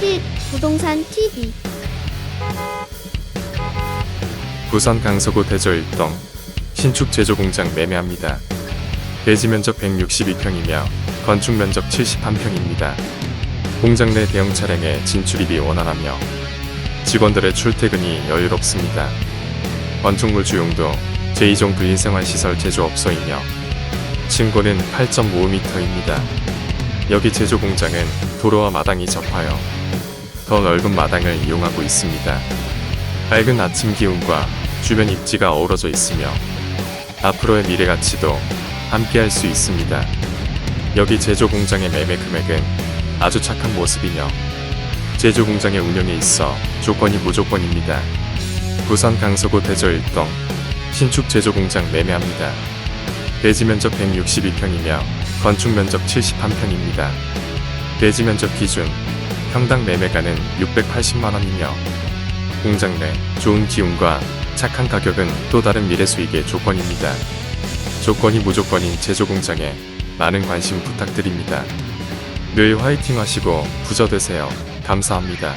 힙 부동산 TV 부산 강서구 대저 1동 신축 제조 공장 매매합니다. 대지 면적 162평이며 건축 면적 71평입니다. 공장 내 대형 차량의 진출입이 원활하며 직원들의 출퇴근이 여유롭습니다. 건축물 주용도 제2종 근린생활시설 제조업소이며 층고는 8.5m입니다. 여기 제조 공장은 도로와 마당이 접하여 더 넓은 마당을 이용하고 있습니다. 밝은 아침 기운과 주변 입지가 어우러져 있으며 앞으로의 미래 가치도 함께 할 수 있습니다. 여기 제조 공장의 매매 금액은 아주 착한 모습이며 제조 공장의 운영에 있어 조건이 무조건입니다. 부산 강서구 대저 1동 신축 제조 공장 매매합니다. 대지 면적 162평이며 건축 면적 71평입니다. 대지 면적 기준 평당 매매가는 680만 원이며 공장 내 좋은 기운과 착한 가격은 또 다른 미래 수익의 조건입니다. 조건이 무조건인 제조 공장에 많은 관심 부탁드립니다. 늘 화이팅 하시고 부자 되세요. 감사합니다.